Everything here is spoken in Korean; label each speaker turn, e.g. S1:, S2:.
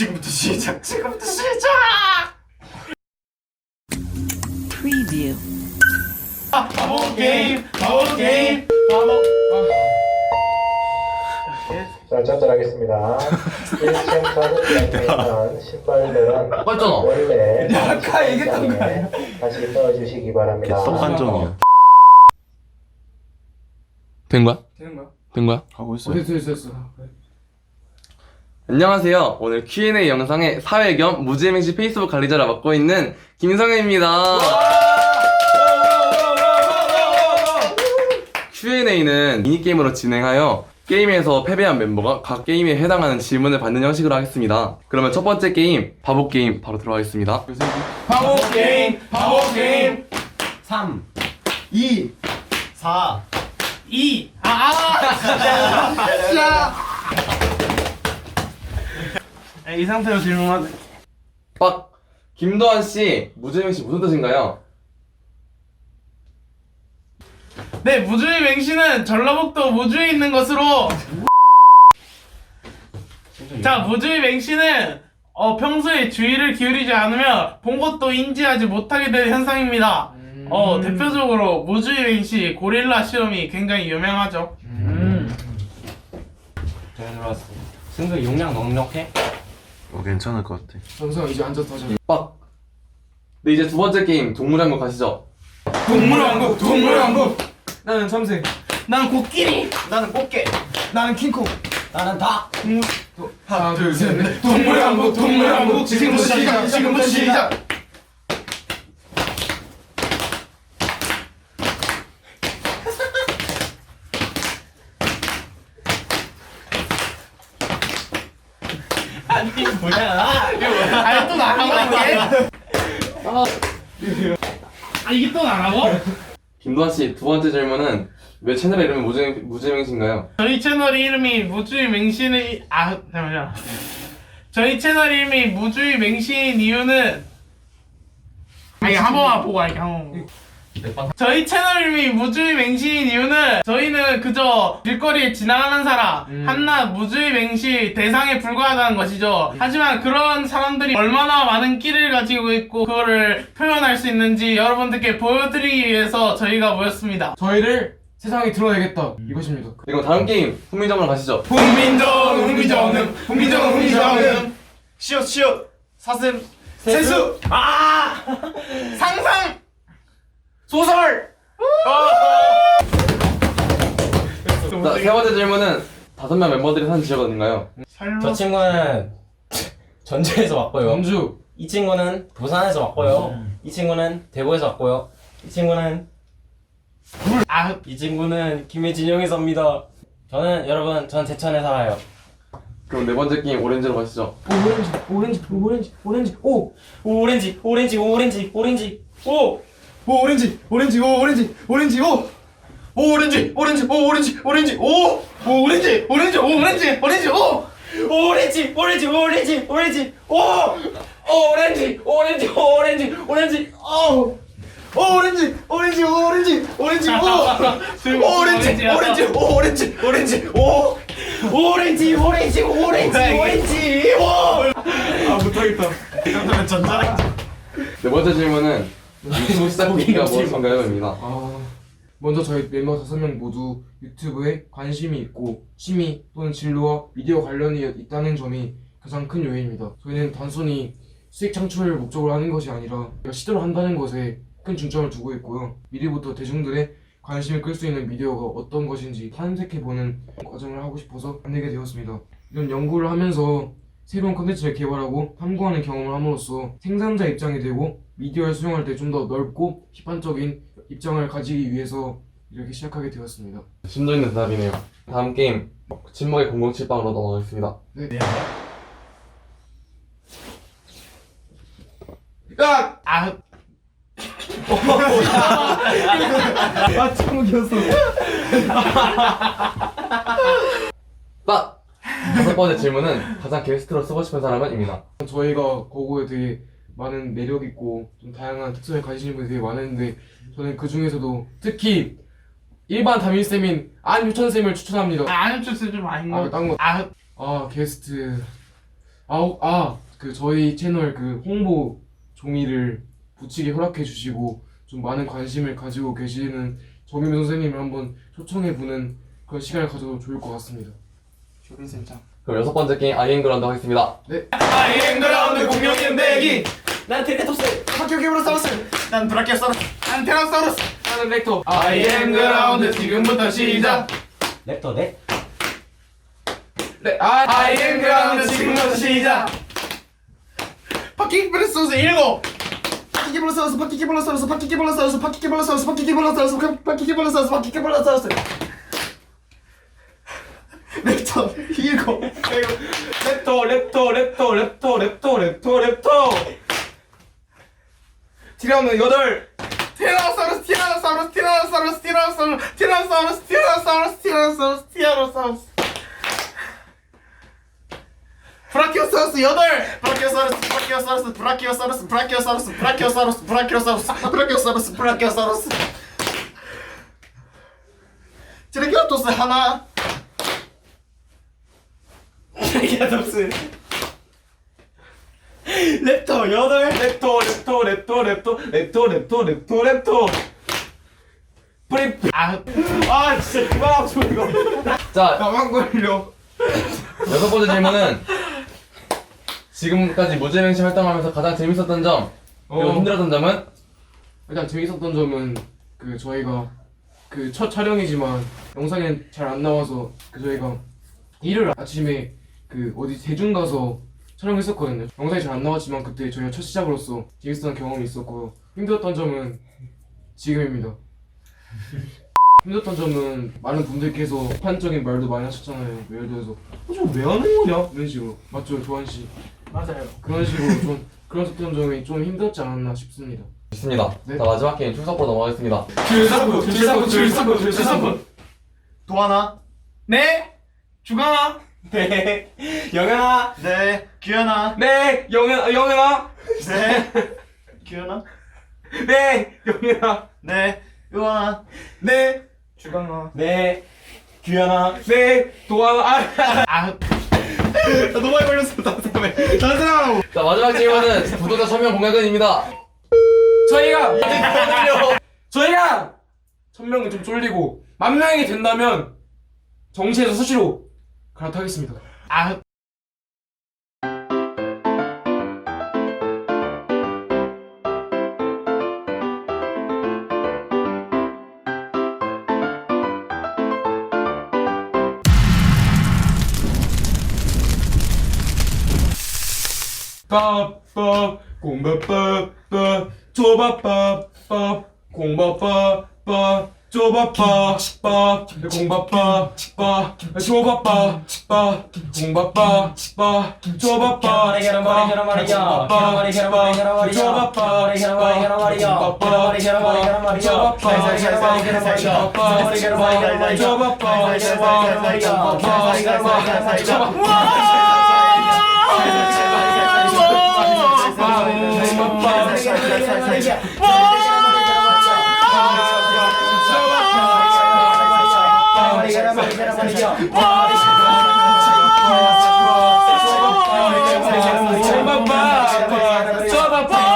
S1: 지금부터 시작. 지금부터 시작.
S2: Preview.
S1: 바보 게임, 바보 게임, 바보.
S3: 자, 전달하겠습니다. 1층 가족들한테 신발들은
S4: 맞잖아.
S3: 원래
S1: 아까 얘기했던 거
S3: 다시 넣어주시기 바랍니다.
S4: 쏙관정이야. 된 거야?
S1: 되는 거야?
S4: 된 거야?
S1: 하고 있어. 됐어, 됐어, 됐어.
S4: 안녕하세요. 오늘 Q&A 영상의 사회 겸 무지MC 페이스북 관리자를 맡고 있는 김성현입니다. Q&A는 미니게임으로 진행하여 게임에서 패배한 멤버가 각 게임에 해당하는 질문을 받는 형식으로 하겠습니다. 그러면 첫 번째 게임, 바보 게임 바로 들어가겠습니다.
S1: 바보 게임, 바보 게임.
S5: 3
S1: 2,
S5: 4
S1: 2. 아, 아, 진짜. 이 상태로 질문하네.
S4: 빡! 김도환 씨, 무지MC 무슨 뜻인가요?
S1: 네, 무주의 맹시는 전라북도 무주에 있는 것으로. 자, 무주의 맹시는 어, 평소에 주의를 기울이지 않으면 본 것도 인지하지 못하게 되는 현상입니다. 어, 대표적으로 무주의 맹시 고릴라 시험이 굉장히 유명하죠.
S5: 잘 들어왔어 승수 용량 넉넉해?
S6: 어 괜찮을 것 같아.
S1: 정성 이제 앉아서 하자.
S4: 빡! 네, 이제 두 번째 게임, 동물왕국 가시죠.
S1: 동물왕국, 동물왕국.
S5: 나는 참새
S1: 난 코끼리.
S5: 나는 꽃게
S1: 나는 킹콩.
S5: 나는 닭
S1: 하나, 둘, 셋, 넷. 동물왕국, 동물왕국. 지금부터 시작, 지금부터 시작.
S5: 아니 뭐야
S1: 아니 또 나가고 이게? 아 이게 또 나가고?
S4: 김도환 씨, 두 번째 질문은 왜 채널 이름이 무지, 무지맹신가요?
S1: 저희 채널 이름이 무주의 맹신의 아 잠깐만요. 저희 채널 이름이 무주의 맹신인 이유는 아니 한 번만 보고 할게 한 번만. 저희 채널 이름이 무주의 맹신인 이유는 저희는 그저 길거리에 지나가는 사람 한낱 무주의 맹시 대상에 불과하다는 것이죠. 하지만 그런 사람들이 얼마나 많은 끼를 가지고 있고 그거를 표현할 수 있는지 여러분들께 보여드리기 위해서 저희가 모였습니다.
S7: 저희를 세상에 드러내겠다 이것입니다.
S4: 그리고 다음 게임, 훈민정으로 가시죠.
S1: 훈민정 훈민정음 훈민정. 훈민정음
S5: 시옷 시옷. 사슴.
S1: 세수. 아 소설!
S4: 자, 세 번째 질문은 다섯 명 멤버들이 사는 지역 어딘가요?
S5: 저 친구는 전주에서 왔고요.
S7: 연주.
S5: 이 친구는 부산에서 왔고요. 이 친구는 대구에서 왔고요. 이 친구는
S1: 아
S5: 이 친구는 김해진영에서 옵니다. 저는 여러분 전 제천에 살아요.
S4: 그럼 네 번째 게임, 오렌지로 가시죠.
S7: 오렌지 오렌지 오렌지 오렌지. 오!
S5: 오렌지 오렌지 오렌지 오렌지 오
S1: 오 오렌지 오렌지 오 오렌지 오렌지 오 오, 오렌지 오렌지 오 오렌지 오렌지 오 오, 오렌지 오렌지 오 오렌지 오렌지 오
S5: 오렌지 오렌지 오렌지 오렌지 오 오렌지 오렌지 오렌지 오렌지 오
S1: 오, 오렌지 오렌지 오 오렌지 오렌지 오 오렌지 오렌지 오 오렌지 오렌지 오
S5: 오렌지 오렌지 오렌지 오렌지
S4: 오네 번째 질문은 시작 계기가 무엇인가요?입니다.
S7: 아 먼저 저희 멤버 다섯 명 모두 유튜브에 관심이 있고 취미 또는 진로와 미디어 관련이 있다는 점이 가장 큰 요인입니다. 저희는 단순히 수익 창출을 목적으로 하는 것이 아니라 시도를 한다는 것에 큰 중점을 두고 있고요. 미리부터 대중들의 관심을 끌 수 있는 미디어가 어떤 것인지 탐색해보는 과정을 하고 싶어서 만들게 되었습니다. 이런 연구를 하면서 새로운 컨텐츠를 개발하고 탐구하는 경험을 함으로써 생산자 입장이 되고 미디어를 수용할 때 좀 더 넓고 비판적인 입장을 가지기 위해서 이렇게 시작하게 되었습니다.
S4: 심도 있는 대답이네요. 다음 게임, 침묵의 007방으로 넘어가겠습니다.
S1: 야! 아
S4: 빡! 다섯 번째 질문은 가장 게스트로 쓰고 싶은 사람은?입니다.
S7: 저희가 거고에 되게 많은 매력 있고 좀 다양한 특성을 가지신 분이 되게 많은데 저는 그 중에서도 특히 일반 담임 쌤인 안유천 쌤을 추천합니다.
S1: 안현철 쌤좀 아닌 거
S7: 아, 딴 거.
S1: 아
S7: 아 게스트 아우 아그 저희 채널 그 홍보 종이를 붙이게 허락해 주시고 좀 많은 관심을 가지고 계시는 정민 선생님을 한번 초청해 보는 그런 시간을 가져도 좋을 것 같습니다.
S4: 그럼 여섯 번째 게임 아이엔그라운드 하겠습니다.
S1: 아이엔그라운드 공룡인 대기
S5: 난 트리케토스.
S1: 파키오키브로사우루스 난 브라키오사우루스. 난 테라사우루스.
S7: 나는 렉터.
S1: 아이엔그라운드 지금부터 시작.
S5: 랩터 넷.
S7: 네, 아
S1: 아이엔그라운드 지금부터 시작. 파키오키브로사우루스 일곱. 파키오키브로사우루스 파키오키브로사우루스 파키오키브로사우루스 파키오키브로사우루스 파키오키브로사우루스 파키오키브로사우루스 파키오키브로사우루스 렉터 일곱.
S5: 랩터 랩터 랩터 랩터 랩터 랩터 랩터. 티라노 여덟.
S1: 티라노사우루스 티라노사우루스 티라노사우루스 티라노사우루스 티라노사우루스 티라노사우루스 티라노사우루스 티라노사우루스 브라키오사우루스 여덟 브라키오사우루스 브라키오사우루스 브라키오사우루스 브라키오사우루스 브라키오사우루스 브라키오사우루스 브라키오사우루스 브라키오사우루스 트리케라토스 하나
S5: 트리케토스. 랩터 여덟. 랩터 랩터 랩터 랩터 랩터 랩터 랩터 랩터. 프리. 아아 진짜 그만하고 싶어 이거.
S4: 자,
S7: 나만 걸려.
S4: 여섯 번째 질문은 지금까지 무죄명시 활동하면서 가장 재밌었던 점 그리고
S7: 어.
S4: 힘들었던 점은
S7: 일단 재밌었던 점은 그 저희가 그 첫 촬영이지만 영상에 잘 안 나와서 그 저희가 일요일 아침에 그 어디 대중 가서 촬영했었거든요. 영상이 잘 안 나왔지만 그때 저희가 첫 시작으로서 재밌었던 경험이 있었고요. 힘들었던 점은 지금입니다. 힘들었던 점은 많은 분들께서 비판적인 말도 많이 하셨잖아요. 예를 들어서 어, 저왜 하는 거냐 이런 식으로 맞죠 조한 씨
S1: 맞아요
S7: 그런 식으로 좀 그런 점이 좀 힘들었지 않았나 싶습니다.
S4: 좋습니다.
S7: 네.
S4: 자, 마지막 게임 출석으로 넘어가겠습니다.
S1: 줄서프 줄서프 줄서프 줄서프 도하나 네 주강아
S5: 네. 영현아.
S1: 네 규현아
S5: 네. 영현 영현아.
S1: 네 규현아
S5: 네. 영현아.
S1: 네 의원아
S5: 네.
S1: 주강아
S5: 네. 규현아. 네. 도하나. 아.
S1: 아 너무 많이 걸렸어 다른 사람에 다른 사람하고
S4: 자, 마지막 질문은 구독자 1000명 공약은입니다.
S7: 저희가 저희가 천 명이 좀 쫄리고 만 명이 된다면 정시에서 수시로 그렇다 하겠습니다.
S1: 아 밥밥 공밥밥밥 조밥밥밥 공밥밥밥
S7: 빠빠 공바빠빠 조바빠 빠 공바빠빠 조바빠 빠 공바빠빠 조바빠 빠 공바빠빠 조바빠 쪼바빠
S5: 쪼바빠